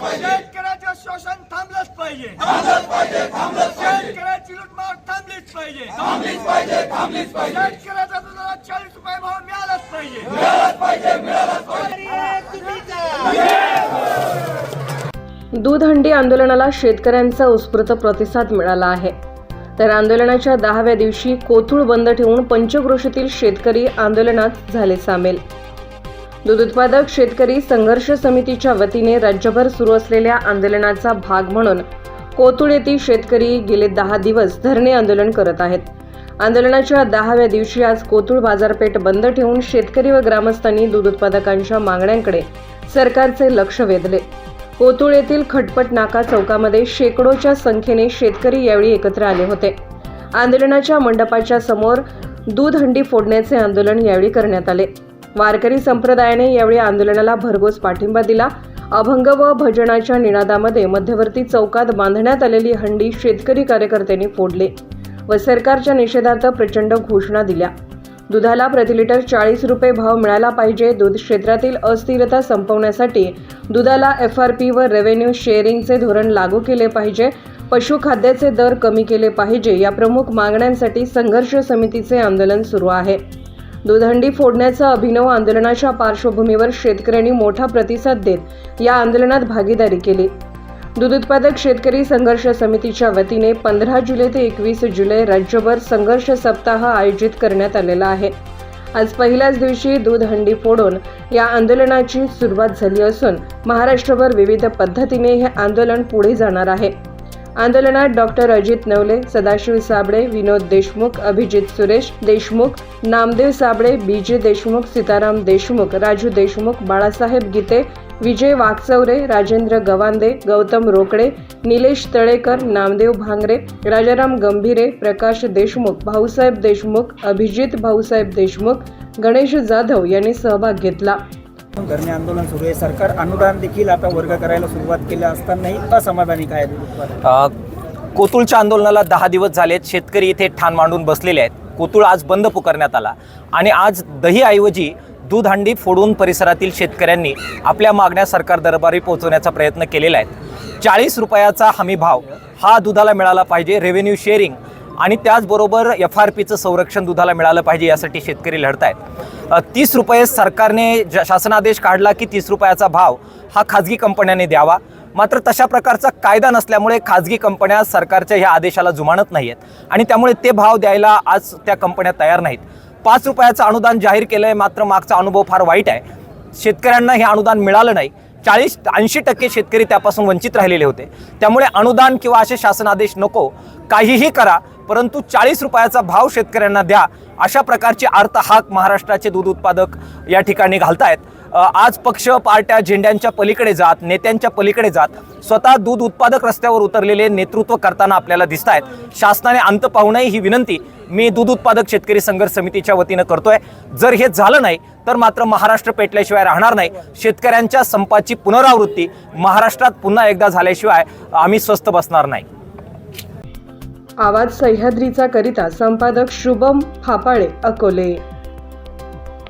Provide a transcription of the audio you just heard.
शेतकऱ्याचं शोषण थांबलंच पाहिजे. शेतकऱ्याची लुटमार थांबलीच पाहिजे. शेतकऱ्याचा दुधाला चाळीस रुपये भाव मिळालाच पाहिजे. दूध हंडी आंदोलनाला शेतकऱ्यांचा उत्स्फूर्त प्रतिसाद मिळाला आहे. तर आंदोलनाच्या दहाव्या दिवशी कोथूळ बंद ठेवून पंचक्रोशीतील शेतकरी आंदोलनात झाले सामील. दूध उत्पादक शेतकरी संघर्ष समितीच्या वतीने राज्यभर सुरू असलेल्या आंदोलनाचा भाग म्हणून कोतुळ येथील शेतकरी गेले दहा दिवस धरणे आंदोलन करत आहेत. आंदोलनाच्या दहाव्या दिवशी आज कोतुळ बाजारपेठ बंद ठेवून शेतकरी व ग्रामस्थांनी दूध उत्पादकांच्या मागण्यांकडे सरकारचे लक्ष वेधले. कोतुळ येथील खटपट नाका चौकामध्ये शेकडोच्या संख्येने शेतकरी यावेळी एकत्र आले होते. आंदोलनाच्या मंडपाच्या समोर दूध हंडी फोडण्याचे आंदोलन यावेळी करण्यात आले. वारकरी संप्रदायाने यावेळी आंदोलनाला भरघोस पाठिंबा दिला. अभंग व भजनाच्या निनादामध्ये मध्यवर्ती चौकात बांधण्यात आलेली हंडी शेतकरी कार्यकर्त्यांनी फोडले व सरकारच्या निषेधार्थ प्रचंड घोषणा दिल्या. दुधाला प्रतिलिटर चाळीस रुपये भाव मिळाला पाहिजे. दूध क्षेत्रातील अस्थिरता संपवण्यासाठी दुधाला एफ आर पी व रेव्हेन्यू शेअरिंगचे धोरण लागू केले पाहिजे. पशुखाद्याचे दर कमी केले पाहिजे. या प्रमुख मागण्यांसाठी संघर्ष समितीचे आंदोलन सुरू आहे. दूधहंडी फोडण्याचं अभिनव आंदोलनाच्या पार्श्वभूमीवर शेतकऱ्यांनी मोठा प्रतिसाद देत या आंदोलनात भागीदारी केली. दूध उत्पादक शेतकरी संघर्ष समितीच्या वतीने पंधरा जुलै ते एकवीस जुलै राज्यभर संघर्ष सप्ताह आयोजित करण्यात आलेला आहे. आज पहिल्याच दिवशी दूध हंडी फोडून या आंदोलनाची सुरुवात झाली असून महाराष्ट्रभर विविध पद्धतीने हे आंदोलन पुढे जाणार आहे. आंदोलनात doctor Ajit Navale Sadashiv Sable Vinod Deshmukh Abhijit Suresh Deshmukh Namdev Sable B J Deshmukh Sitaram Deshmukh Raju Deshmukh Balasaheb Gite Vijay Wakchaure Rajendra Gawande Gautam Rokade Nilesh Talekar Namdev Bhangare Rajaram Gambhire Prakash Deshmukh Bhausaheb Deshmukh Abhijit Bhausaheb Deshmukh Ganesh Jadhav यांनी सहभाग घेतला. धरणे आंदोलन सुरू आहे. सरकार अनुदान देखील आता वर्ग करायला सुरुवात केली असतानाही असमाधानी काय आहेत? कोतुळच्या आंदोलनाला दहा दिवस झालेत शेतकरी इथे ठाण मांडून बसलेले आहेत. कोतुळ आज बंद पुकारण्यात आला. आणि आज दहीऐवजी दूध हंडी फोडून परिसरातील शेतकऱ्यांनी आपल्या मागण्या सरकार दरबारी पोहोचवण्याचा प्रयत्न केलेला आहे. चाळीस रुपयाचा हमी भाव हा दुधाला मिळाला पाहिजे. रेव्हेन्यू शेअरिंग आणि त्याचबरोबर एफ आर पीचं संरक्षण दुधाला मिळालं पाहिजे यासाठी शेतकरी लढत आहेत तीस रुपये सरकारने ज- शासनादेश काढला की तीस रुपयाचा भाव हा खाजगी कंपन्यांनी द्यावा. मात्र तशा प्रकारचा कायदा नसल्यामुळे खाजगी कंपन्या सरकारच्या ह्या आदेशाला जुमानत नाही आहेत आणि त्यामुळे ते भाव द्यायला आज त्या कंपन्या तयार नाहीत. पाच रुपयाचं अनुदान जाहीर केलं आहे मात्र मागचा अनुभव फार वाईट आहे. शेतकऱ्यांना हे अनुदान मिळालं नाही. चाळीस ऐंशी टक्के शेतकरी त्यापासून वंचित राहिलेले होते. त्यामुळे अनुदान किंवा असे शासनादेश नको. काहीही करा परंतु चाळीस रुपयाचा भाव शेतकऱ्यांना द्या अशा प्रकारची अर्थ हाक महाराष्ट्राचे दूध उत्पादक या ठिकाणी घालतायत. आज पक्ष पार्ट्या झेंड्यांच्या पलीकडे जात नेत्यांच्या पलीकडे जात स्वतः दूध उत्पादक रस्त्यावर उतरलेले नेतृत्व करताना आपल्याला दिसत आहेत शासनाने अंत पाहू नये ही विनंती मी दूध उत्पादक शेतकरी संघर्ष समितीच्या वतीनं करतोय. जर हे झालं नाही तर मात्र महाराष्ट्र पेटल्याशिवाय राहणार नाही. शेतकऱ्यांच्या संपाची पुनरावृत्ती महाराष्ट्रात पुन्हा एकदा झाल्याशिवाय आम्ही स्वस्थ बसणार नाही. आवाज सह्याद्रीचा करिता संपादक शुभम फापाळे अकोले.